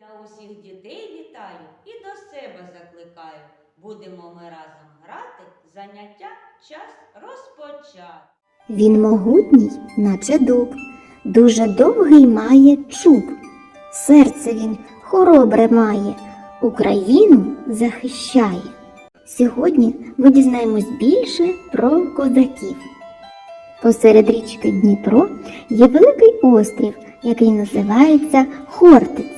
Я усіх дітей вітаю і до себе закликаю. Будемо ми разом грати, заняття час розпочати. Він могутній, наче дуб, дуже довгий має чуб. Серце він хоробре має, Україну захищає. Сьогодні ми дізнаємось більше про козаків. Посеред річки Дніпро є великий острів, який називається Хортиця.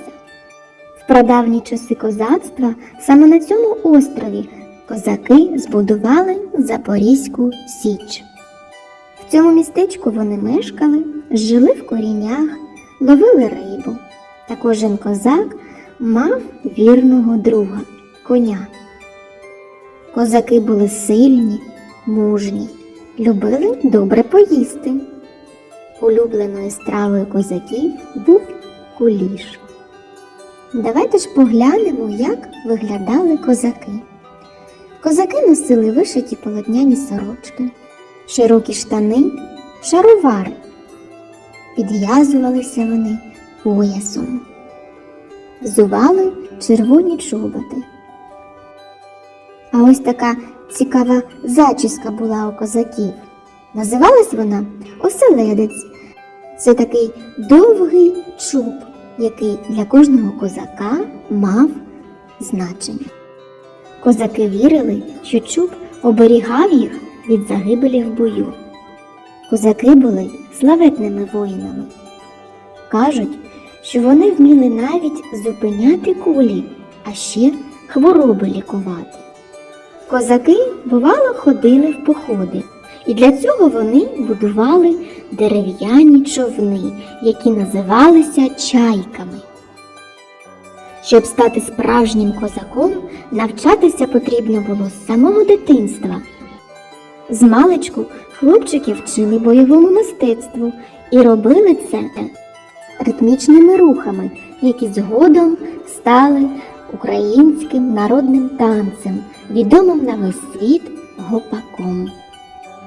Прадавні часи козацтва саме на цьому острові козаки збудували Запорізьку Січ. В цьому містечку вони мешкали, жили в коріннях, ловили рибу. Та кожен козак мав вірного друга коня. Козаки були сильні, мужні, любили добре поїсти. Улюбленою стравою козаків був куліш. Давайте ж поглянемо, як виглядали козаки. Козаки носили вишиті полотняні сорочки, широкі штани, шаровари. Підв'язувалися вони поясом, взували червоні чоботи. А ось така цікава зачіска була у козаків. Називалась вона оселедець. Це такий довгий чуб, який для кожного козака мав значення. Козаки вірили, що чуб оберігав їх від загибелі в бою. Козаки були славетними воїнами. Кажуть, що вони вміли навіть зупиняти кулі, а ще хвороби лікувати. Козаки, бувало, ходили в походи, і для цього вони будували дерев'яні човни, які називалися чайками. Щоб стати справжнім козаком, навчатися потрібно було з самого дитинства. З маличку хлопчики вчили бойовому мистецтву і робили це ритмічними рухами, які згодом стали українським народним танцем, відомим на весь світ гопаком.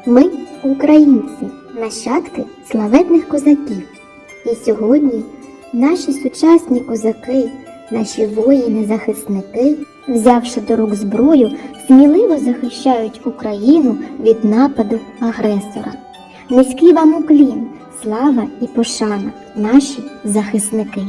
Ми, українці, нащадки славетних козаків. І сьогодні наші сучасні козаки, наші воїни-захисники, взявши до рук зброю, сміливо захищають Україну від нападу агресора. Низький вам уклін, слава і пошана, наші захисники.